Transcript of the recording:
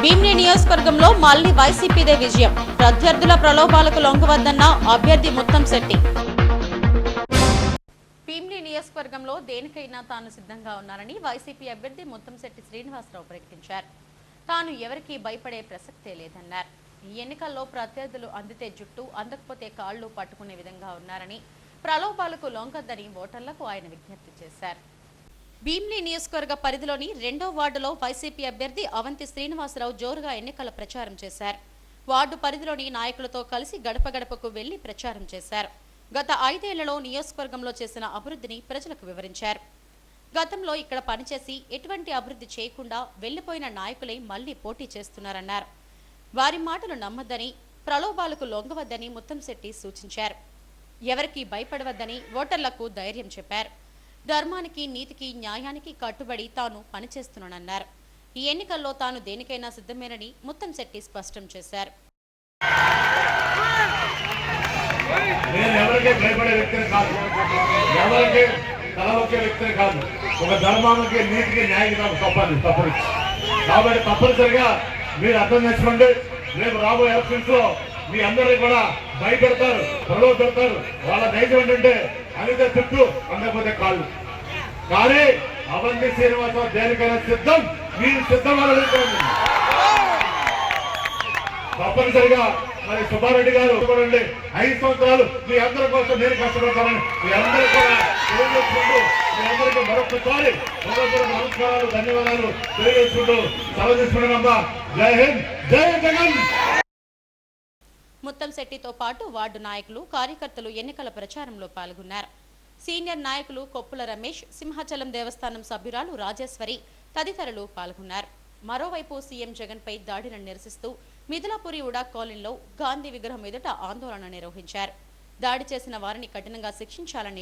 భీమిని నియోజకవర్గంలో మళ్ళీ వైసీపీదే విజయం. ప్రత్యర్థుల ప్రలోభాలకు లొంగవద్దన్న అభ్యర్థి ముత్తం శెట్టి. భీమిని నియోజకవర్గంలో దేనికైనా తాను సిద్ధంగా ఉన్నానని వైసీపీ అభ్యర్థి ముత్తంశెట్టి శ్రీనివాసరావు ప్రకటించారు. తాను ఎవరికీ భయపడే ప్రసక్తే లేదన్నారు. ఈ ఎన్నికల్లో ప్రత్యర్థులు అందితే జుట్టు అందకపోతే కాళ్ళు పట్టుకునే విధంగా ఉన్నారని ప్రలోభాలకు లొంగద్దని ఓటర్లకు ఆయన విజ్ఞప్తి చేశారు. భీమ్లీ నియోజకవర్గ పరిధిలోని రెండో వార్డులో వైసీపీ అభ్యర్థి అవంతి శ్రీనివాసరావు జోరుగా ఎన్నికల ప్రచారం చేశారు. వార్డు పరిధిలోని నాయకులతో కలిసి గడప గడపకు వెళ్ళి ప్రచారం చేశారు. గత ఐదేళ్ళలో నియోజకవర్గంలో చేసిన అభివృద్ధిని ప్రజలకు వివరించారు. గతంలో ఇక్కడ పనిచేసి ఎటువంటి అభివృద్ధి చేయకుండా వెళ్ళిపోయిన నాయకులే మళ్ళీ పోటీ చేస్తున్నారన్నారు. వారి మాటలు నమ్మద్దని ప్రలోభాలకు లొంగవద్దని ముత్తంశెట్టి సూచించారు. ఎవరికీ భయపడవద్దని ఓటర్లకు ధైర్యం చెప్పారు. ధర్మానికి నీతికి న్యాయానికి కట్టుబడి తాను పనిచేస్తున్నానన్నారు. ఈ ఎన్నికల్లో తాను దేనికైనా సిద్ధమేనని ముత్తంశెట్టి స్పష్టం చేశారు. నేను ఎవరికి భయపడే వ్యక్తిని కాదు. ఎవరికి తలవొక్కే వ్యక్తిని కాదు. ఒక ధర్మానికి నీతికి న్యాయం నాకు తప్పని తప్పని కాబట్టి తప్పనిసరిగా మీరు అర్థం చేసుకోండి. రేపు రాబోయే ఎలక్షన్స్లో మీ అందరినీ కూడా భయపెడతారు ప్రలోభ పెడతారు వాళ్ళ ధైర్యం ఏంటంటే అనితే చుట్టూ అందకపోతే కాళ్ళు. కానీ అవంతి శ్రీనివాస దేనికైనా సిద్ధం? మీరు సిద్ధం తప్పనిసరిగా మరి సుబ్బారెడ్డి గారు చూడండి ఐదు సంవత్సరాలు మీ అందరి కోసం నేను కష్టపడతానని మీ అందరూ కూడా మీ అందరికీ మరొకసారి నమస్కారాలు ధన్యవాదాలు తెలియజేసుకుంటూ సెలవు తీసుకుంటున్నామ్మా జై హింద్ జై జగన్! ముత్తంశెట్టితో పాటు వార్డు నాయకులు కార్యకర్తలు ఎన్నికల ప్రచారంలో పాల్గొన్నారు. సీనియర్ నాయకులు కొప్పుల రమేష్ సింహాచలం దేవస్థానం సభ్యురాలు రాజేశ్వరి తదితరులు పాల్గొన్నారు. మరోవైపు సీఎం జగన్పై దాడిని నిరసిస్తూ మిథులాపురి ఉడా కాలనీలో గాంధీ విగ్రహం ఎదుట ఆందోళన నిర్వహించారు. దాడి చేసిన వారిని కఠినంగా శిక్షించాలని